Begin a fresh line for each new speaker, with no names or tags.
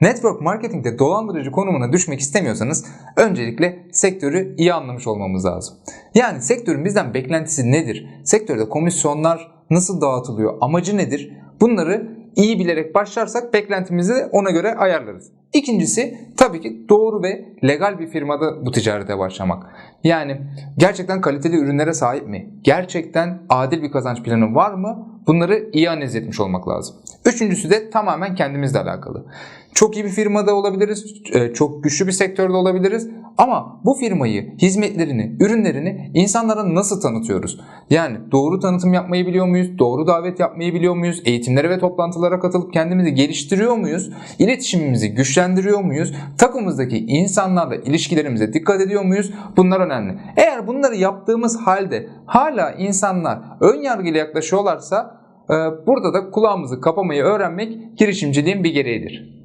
Network marketingde dolandırıcı konumuna düşmek istemiyorsanız öncelikle sektörü iyi anlamış olmamız lazım. Yani sektörün bizden beklentisi nedir? Sektörde komisyonlar nasıl dağıtılıyor? Amacı nedir? Bunları iyi bilerek başlarsak beklentimizi ona göre ayarlarız. İkincisi tabii ki doğru ve legal bir firmada bu ticarete başlamak. Yani gerçekten kaliteli ürünlere sahip mi? Gerçekten adil bir kazanç planı var mı? Bunları iyi analiz etmiş olmak lazım. Üçüncüsü de tamamen kendimizle alakalı. Çok iyi bir firmada olabiliriz, e, çok güçlü bir sektörde olabiliriz ama bu firmayı, hizmetlerini, ürünlerini insanlara nasıl tanıtıyoruz? Yani doğru tanıtım yapmayı biliyor muyuz? Doğru davet yapmayı biliyor muyuz? Eğitimlere ve toplantılara katılıp kendimizi geliştiriyor muyuz? İletişimimizi güçlendiriyor muyuz? Takımımızdaki insanlarla ilişkilerimize dikkat ediyor muyuz? Bunlar önemli. Eğer bunları yaptığımız halde hala insanlar ön yargıyla yaklaşıyorlarsa e, burada da kulağımızı kapamayı öğrenmek girişimciliğin bir gereğidir.